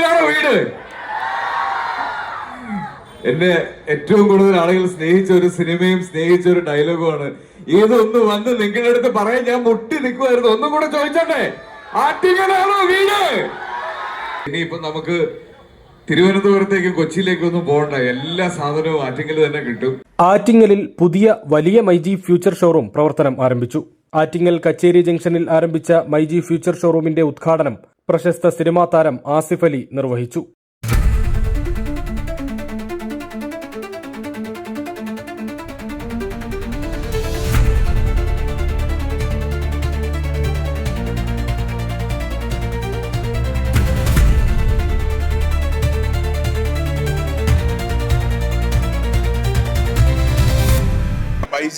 സ്വാഗതം വീട്. എന്നെ ഏറ്റവും കൂടുതൽ ആളുകൾ സ്നേഹിച്ച ഒരു സിനിമയും സ്നേഹിച്ച ഒരു ഡയലോഗുമാണ്. ഇതൊന്ന് വന്ന് നിങ്ങളുടെ അടുത്ത് പറയാൻ ഞാൻ മുട്ടി നിൽക്കുമായിരുന്നു ഒന്നും കൂടെ ചോദിച്ചോട്ടെ? ആറ്റിങ്ങലാണോ വീട്? ഇനിയിപ്പോ നമുക്ക് തിരുവനന്തപുരത്തേക്കും കൊച്ചിയിലേക്കും ഒന്നും പോകണ്ട. എല്ലാ സാധനവും ആറ്റിങ്ങൽ തന്നെ കിട്ടും. ആറ്റിങ്ങലിൽ പുതിയ വലിയ മൈജി ഫ്യൂച്ചർ ഷോറൂം പ്രവർത്തനം ആരംഭിച്ചു. ആറ്റിങ്ങൽ കച്ചേരി ജംഗ്ഷനിൽ ആരംഭിച്ച മൈജി ഫ്യൂച്ചർ ഷോറൂമിന്റെ ഉദ്ഘാടനം പ്രശസ്ത സിനിമാ താരം ആസിഫ് അലി നിർവഹിച്ചു.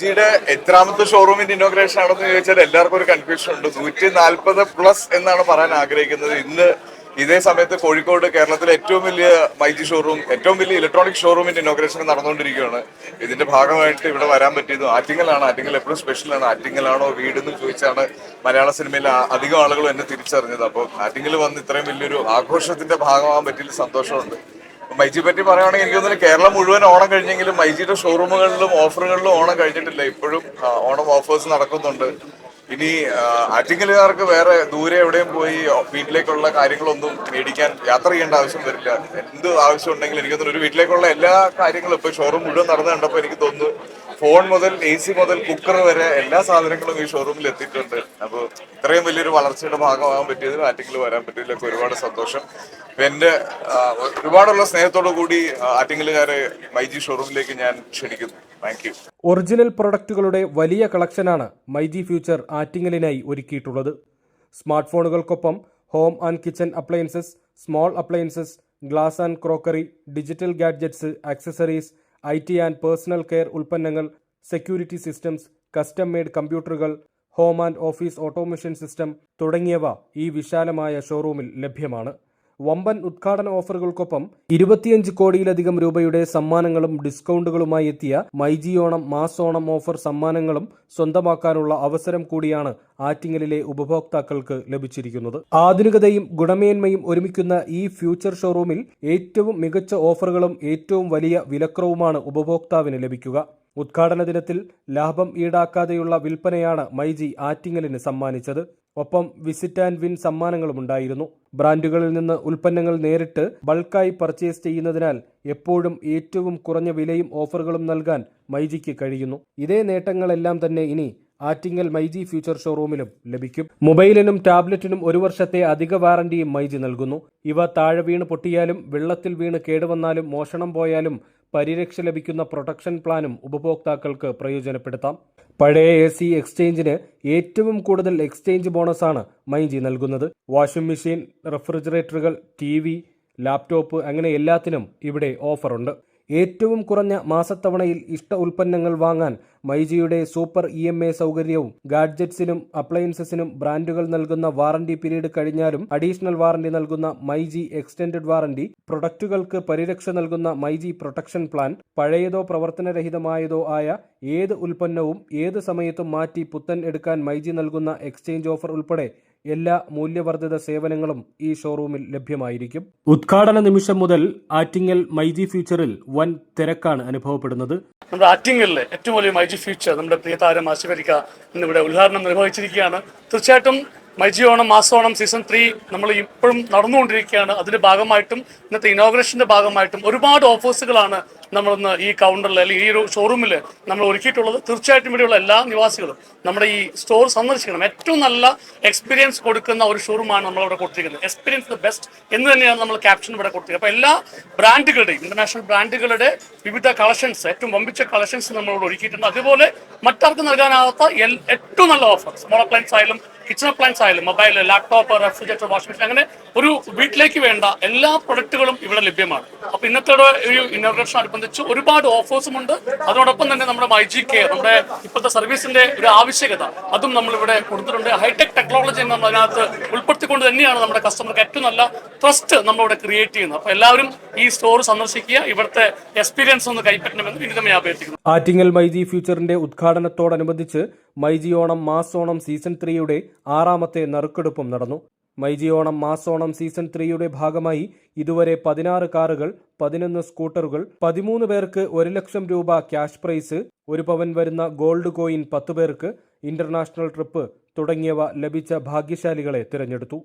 മൈജിയുടെ എത്രാമത്തെ ഷോറൂമിന്റെ ഇനോഗ്രേഷൻ ആണെന്ന് ചോദിച്ചാൽ എല്ലാവർക്കും ഒരു കൺഫ്യൂഷൻ ഉണ്ട്. നൂറ്റി നാൽപ്പത് പ്ലസ് എന്നാണ് പറയാൻ ആഗ്രഹിക്കുന്നത്. ഇന്ന് ഇതേ സമയത്ത് കോഴിക്കോട് കേരളത്തിലെ ഏറ്റവും വലിയ മൈജി ഷോറൂം ഏറ്റവും വലിയ ഇലക്ട്രോണിക് ഷോറൂമിന്റെ ഇനോഗ്രേഷൻ നടന്നുകൊണ്ടിരിക്കുകയാണ്. ഇതിന്റെ ഭാഗമായിട്ട് ഇവിടെ വരാൻ പറ്റിയത് ആറ്റിങ്ങലാണ്. ആറ്റിങ്ങൽ എപ്പോഴും സ്പെഷ്യലാണ് ആറ്റിങ്ങലാണോ വീടെന്ന് ചോദിച്ചാണ് മലയാള സിനിമയിൽ അധികം ആളുകളും എന്നെ തിരിച്ചറിഞ്ഞത്. അപ്പോൾ ആറ്റിങ്ങൽ വന്ന് ഇത്രയും വലിയൊരു ആഘോഷത്തിന്റെ ഭാഗമാകാൻ പറ്റിയതിൽ സന്തോഷമുണ്ട്. മൈജി പറ്റി പറയുകയാണെങ്കിൽ എനിക്ക് തോന്നുന്നു കേരളം മുഴുവൻ ഓണം കഴിഞ്ഞെങ്കിലും മൈജിയുടെ ഷോറൂമുകളിലും ഓഫറുകളിലും ഓണം കഴിഞ്ഞിട്ടില്ല. ഇപ്പോഴും ഓണം ഓഫേഴ്സ് നടക്കുന്നുണ്ട്. ഇനി അറ്റിങ്ങലുകാർക്ക് വേറെ ദൂരെ എവിടെയും പോയി വീട്ടിലേക്കുള്ള കാര്യങ്ങളൊന്നും മേടിക്കാൻ യാത്ര ചെയ്യേണ്ട ആവശ്യം വരില്ല. എന്ത് ആവശ്യം ഉണ്ടെങ്കിലും എനിക്ക് തോന്നുന്നു ഒരു വീട്ടിലേക്കുള്ള എല്ലാ കാര്യങ്ങളും ഇപ്പൊ ഷോറൂം മുഴുവൻ നടന്നു കണ്ടപ്പോൾ എനിക്ക് തോന്നുന്നു ഫോൺ മുതൽ എ സി മുതൽ കുക്കർ വരെ എല്ലാ സാധനങ്ങളും ഈ ഷോറൂമിൽ എത്തിയിട്ടുണ്ട്. അപ്പോൾ ഇത്രയും വലിയൊരു വളർച്ചയുടെ ഭാഗമാകാൻ പറ്റിയതിൽ ആറ്റിങ്ങിൽ വരാൻ പറ്റിയതിലൊക്കെ ഒരുപാട് സന്തോഷം. എന്റെ ഒരുപാടുള്ള സ്നേഹത്തോടു കൂടി ആറ്റിങ്ങലുകാരെ മൈജി ഷോറൂമിലേക്ക് ഞാൻ ക്ഷണിക്കുന്നു. താങ്ക് യു ഒറിജിനൽ പ്രൊഡക്റ്റുകളുടെ വലിയ കളക്ഷനാണ് മൈജി ഫ്യൂച്ചർ ആറ്റിങ്ങലിനായി ഒരുക്കിയിട്ടുള്ളത്. Smart ഫോണുകൾക്കൊപ്പം home and kitchen appliances small appliances glass and crockery digital gadgets accessories I T and personal care ഉൽപ്പന്നങ്ങൾ സെക്യൂരിറ്റി സിസ്റ്റംസ് കസ്റ്റം മെയ്ഡ് കമ്പ്യൂട്ടറുകൾ home and office automation system തുടങ്ങിയവ ഈ വിശാലമായ ഷോറൂമിൽ ലഭ്യമാണ്. വമ്പൻ ഉദ്ഘാടന ഓഫറുകൾക്കൊപ്പം ഇരുപത്തിയഞ്ച് കോടിയിലധികം രൂപയുടെ സമ്മാനങ്ങളും ഡിസ്കൗണ്ടുകളുമായി എത്തിയ myG Onam mass Onam offer സമ്മാനങ്ങളും സ്വന്തമാക്കാനുള്ള അവസരം കൂടിയാണ് ആറ്റിങ്ങലിലെ ഉപഭോക്താക്കൾക്ക് ലഭിച്ചിരിക്കുന്നത്. ആധുനികതയും ഗുണമേന്മയും ഒരുമിക്കുന്ന ഈ ഫ്യൂച്ചർ ഷോറൂമിൽ ഏറ്റവും മികച്ച ഓഫറുകളും ഏറ്റവും വലിയ വിലക്കുറവുമാണ് ഉപഭോക്താവിന് ലഭിക്കുക. ഉദ്ഘാടന ദിനത്തിൽ ലാഭം ഈടാക്കാതെയുള്ള വിൽപ്പനയാണ് മൈജി ആറ്റിങ്ങലിന് സമ്മാനിച്ചത്. ഒപ്പം വിസിറ്റ് ആൻഡ് വിൻ സമ്മാനങ്ങളും ഉണ്ടായിരുന്നു. ബ്രാൻഡുകളിൽ നിന്ന് ഉൽപ്പന്നങ്ങൾ നേരിട്ട് ബൾക്കായി പർച്ചേസ് ചെയ്യുന്നതിനാൽ എപ്പോഴും ഏറ്റവും കുറഞ്ഞ വിലയും ഓഫറുകളും നൽകാൻ മൈജിക്ക് കഴിയുന്നു. ഇതേ നേട്ടങ്ങളെല്ലാം തന്നെ ഇനി ആറ്റിങ്ങൽ മൈജി ഫ്യൂച്ചർ ഷോറൂമിലും ലഭിക്കും. മൊബൈലിനും ടാബ്ലറ്റിനും ഒരു വർഷത്തെ അധിക വാറന്റിയും മൈജി നൽകുന്നു. ഇവ താഴെ വീണ് പൊട്ടിയാലും വെള്ളത്തിൽ വീണ് കേടുവന്നാലും മോഷണം പോയാലും പരിരക്ഷ ലഭിക്കുന്ന പ്രൊട്ടക്ഷൻ പ്ലാനും ഉപഭോക്താക്കൾക്ക് പ്രയോജനപ്പെടുത്താം. പഴയ എ സി എക്സ്ചേഞ്ചിന് ഏറ്റവും കൂടുതൽ എക്സ്ചേഞ്ച് ബോണസാണ് മൈജി നൽകുന്നത്. വാഷിംഗ് മെഷീൻ റെഫ്രിജറേറ്ററുകൾ ടി ലാപ്ടോപ്പ് അങ്ങനെ എല്ലാത്തിനും ഇവിടെ ഓഫറുണ്ട്. ഏറ്റവും കുറഞ്ഞ മാസത്തവണയിൽ ഇഷ്ട ഉൽപ്പന്നങ്ങൾ വാങ്ങാൻ മൈജിയുടെ സൂപ്പർ ഇ എം എ സൗകര്യവും ഗാഡ്ജറ്റ്സിനും അപ്ലയൻസസിനും ബ്രാൻഡുകൾ നൽകുന്ന വാറന്റി പീരീഡ് കഴിഞ്ഞാലും അഡീഷണൽ വാറന്റി നൽകുന്ന മൈജി എക്സ്റ്റൻഡഡ് വാറന്റി പ്രൊഡക്റ്റുകൾക്ക് പരിരക്ഷ നൽകുന്ന മൈജി പ്രൊട്ടക്ഷൻ പ്ലാൻ പഴയതോ പ്രവർത്തനരഹിതമായതോ ആയ ഏത് ഉൽപ്പന്നവും ഏത് സമയത്തും മാറ്റി പുത്തൻ എടുക്കാൻ മൈജി നൽകുന്ന എക്സ്ചേഞ്ച് ഓഫർ ഉൾപ്പെടെ എല്ലാ മൂല്യവർദ്ധിത സേവനങ്ങളും ഈ ഷോറൂമിൽ ലഭ്യമായിരിക്കും. ഉദ്ഘാടന നിമിഷം മുതൽ ആറ്റിങ്ങൽ മൈജി ഫ്യൂച്ചറിൽ വൻ തിരക്കാണ് അനുഭവപ്പെടുന്നത്. നമ്മുടെ ആറ്റിങ്ങലിലെ ഏറ്റവും വലിയ മൈജി ഫ്യൂച്ചർ നമ്മുടെ പ്രിയ താരം ആശുപരിക്ക ഇന്നിവിടെ ഉദ്ഘാടനം നിർവഹിച്ചിരിക്കുകയാണ്. തീർച്ചയായിട്ടും മൈജി ഓണം മാസോണം സീസൺ ത്രീ നമ്മൾ ഇപ്പോഴും നടന്നുകൊണ്ടിരിക്കുകയാണ്. അതിന്റെ ഭാഗമായിട്ടും ഇന്നത്തെ ഇനോഗ്രേഷന്റെ ഭാഗമായിട്ടും ഒരുപാട് ഓഫേഴ്സുകളാണ് നമ്മളിന്ന് ഈ കൗണ്ടറിൽ അല്ലെങ്കിൽ ഈ ഒരു ഷോറൂമിൽ നമ്മൾ ഒരുക്കിയിട്ടുള്ളത് തീർച്ചയായിട്ടും ഇവിടെയുള്ള എല്ലാ നിവാസികളും നമ്മുടെ ഈ സ്റ്റോർ സന്ദർശിക്കണം. ഏറ്റവും നല്ല എക്സ്പീരിയൻസ് കൊടുക്കുന്ന ഒരു ഷോറൂമാണ് നമ്മൾ ഇവിടെ കൊടുത്തിരിക്കുന്നത്. എക്സ്പീരിയൻസ് ദ ബെസ്റ്റ് എന്ന് തന്നെയാണ് നമ്മൾ ക്യാപ്ഷൻ ഇവിടെ കൊടുത്തിരിക്കുന്നത്. അപ്പോൾ എല്ലാ ബ്രാൻഡുകളുടെയും ഇന്റർനാഷണൽ ബ്രാൻഡുകളുടെ വിവിധ കളക്ഷൻസ് ഏറ്റവും വമ്പിച്ച കളക്ഷൻസ് നമ്മളിവിടെ ഒരുക്കിയിട്ടുണ്ട്. അതുപോലെ മറ്റാർക്കും നൽകാനാവാത്ത ഏറ്റവും നല്ല ഓഫർ സ്മോൾ അപ്ലയൻസ് ആയാലും കിച്ചൺ അപ്ലയൻസ് ആയാലും mobile laptop refrigerator washing machine അങ്ങനെ ഒരു വീട്ടിലേക്ക് വേണ്ട എല്ലാ പ്രൊഡക്റ്റുകളും ഇവിടെ ലഭ്യമാണ്. അപ്പൊ ഇന്നത്തെ ഒരു ഇന്നോഗ്രേഷൻ അനുബന്ധിച്ച് ഒരുപാട് ഓഫേഴ്സും ഉണ്ട്. അതോടൊപ്പം തന്നെ നമ്മുടെ മൈ ജി കെയർ നമ്മുടെ ഇപ്പോഴത്തെ സർവീസിന്റെ ഒരു ആവശ്യകത അതും നമ്മൾ ഇവിടെ കൊടുത്തിട്ടുണ്ട്. ഹൈടെക് ടെക്നോളജി നമ്മൾ അതിനകത്ത് ഉൾപ്പെടുത്തിക്കൊണ്ട് തന്നെയാണ് നമ്മുടെ കസ്റ്റമർക്ക് ഏറ്റവും നല്ല ട്രസ്റ്റ് നമ്മളിവിടെ ക്രിയേറ്റ് ചെയ്യുന്നത്. അപ്പൊ എല്ലാവരും ഈ സ്റ്റോർ സന്ദർശിക്കുക. ഇവിടുത്തെ എക്സ്പീരിയൻസ് ഒന്ന് കൈപ്പറ്റണമെന്ന് വിനിതമായി അഭ്യർത്ഥിക്കുന്നു. ആറ്റിങ്ങൽ മൈജി ഫ്യൂച്ചറിന്റെ ഉദ്ഘാടനത്തോടനുബന്ധിച്ച് മൈജി മാസോണം സീസൺ ത്രീയുടെ ആറാമത്തെ നറുക്കെടുപ്പും നടന്നു. മൈജിയോണം മാസോണം സീസൺ ത്രീയുടെ ഭാഗമായി ഇതുവരെ പതിനാറ് കാറുകൾ പതിനൊന്ന് സ്കൂട്ടറുകൾ പതിമൂന്ന് പേർക്ക് ഒരു ലക്ഷം രൂപ ക്യാഷ് പ്രൈസ് ഒരു പവൻ വരുന്ന ഗോൾഡ് കോയിൻ പത്ത് പേർക്ക് ഇന്റർനാഷണൽ ട്രിപ്പ് തുടങ്ങിയവ ലഭിച്ച ഭാഗ്യശാലികളെ തിരഞ്ഞെടുത്തു.